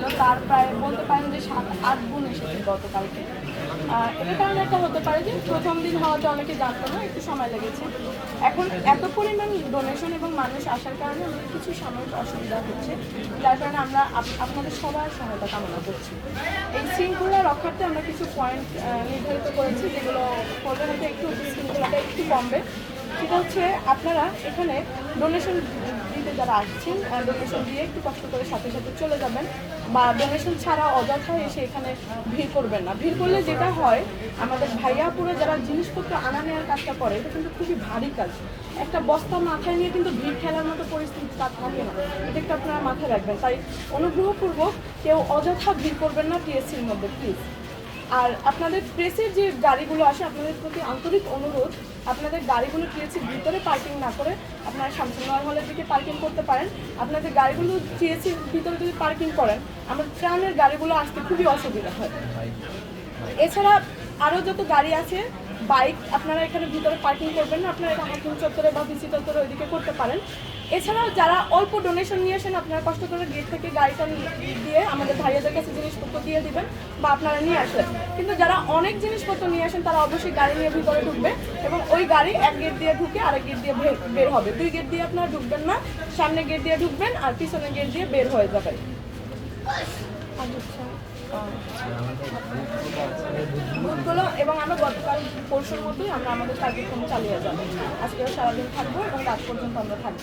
ছিল, তার প্রায় বলতে পারেন যে সাত, আট গুণ এসেছে গতকালকে। এটার কারণে একটা হতে পারে যে প্রথম দিন হওয়াতে অনেকে জানতো না, একটু সময় লেগেছে। এখন এত পরিমাণ ডোনেশন এবং মানুষ আসার কারণে আমাদের কিছু সাময়িক অসুবিধা হচ্ছে, যার কারণে আমরা আপ- আপনাদের সবার সহায়তা কামনা করছি। এই শৃঙ্খলা রক্ষার্থে আমরা কিছু পয়েন্ট নির্ধারিত করেছি, যেগুলো করলে হয়তো একটু শৃঙ্খলাটা একটু কমবে। সেটা হচ্ছে আপনারা এখানে ডোনেশন দিতে যারা আসছেন ডোনেশন দিয়ে একটু কষ্ট করে সাথে সাথে চলে যাবেন। বা ডোনেশন ছাড়া অযথা এসে এখানে ভিড় করবেন না। ভিড় করলে যেটা হয়, আমাদের ভাইয়াপুরে যারা জিনিসপত্র আনা নেওয়ার কাজটা করে, এটা কিন্তু খুবই ভারী কাজ। একটা বস্তা মাথায় নিয়ে কিন্তু ভিড় খেলার মতো পরিস্থিতি তার থাকে না। এটা একটু আপনারা মাথায় রাখবেন। তাই অনুগ্রহপূর্বক কেউ অযথা ভিড় করবেন না টিএসসির মধ্যে প্লিজ আর আপনাদের প্রেসের যে গাড়িগুলো আসে, আপনাদের প্রতি আন্তরিক অনুরোধ, আপনাদের গাড়িগুলো টিএসির ভিতরে পার্কিং না করে আপনারা শামসুন্নগর হলের দিকে পার্কিং করতে পারেন। আপনাদের গাড়িগুলো টিএসির ভিতরে যদি পার্কিং করেন, আমার ট্রামের গাড়িগুলো আসতে খুবই অসুবিধা হয়। এছাড়া আরও যত গাড়ি আছে, বাইক আপনারা এখানে ভিতরে পার্কিং করবেন না, আপনারা এটা চত্বরে বা বিসি চত্বরে ওইদিকে করতে পারেন। এছাড়াও যারা অল্প ডোনেশন নিয়ে আসেন, আপনারা কষ্ট করে গেট থেকে গাড়িটা দিয়ে আমাদের ভাইয়াদের কাছে জিনিসপত্র দিয়ে দিবেন বা আপনারা নিয়ে আসবেন। কিন্তু যারা অনেক জিনিসপত্র নিয়ে আসেন, তারা অবশ্যই গাড়ি নিয়ে ভিতরে ঢুকবে এবং ওই গাড়ি এক গেট দিয়ে ঢুকে আরেক গেট দিয়ে বের- হবে। দুই গেট দিয়ে আপনারা ঢুকবেন না, সামনে গেট দিয়ে ঢুকবেন আর পিছনে গেট দিয়ে বের হয়ে যাবেন। আর বুথগুলো এবং আমরা গতকাল পরশুর মতোই আমরা আমাদের কার্যক্রম চালিয়ে যাব। আজকেও সারাদিন থাকব এবং রাত পর্যন্ত আমরা থাকব।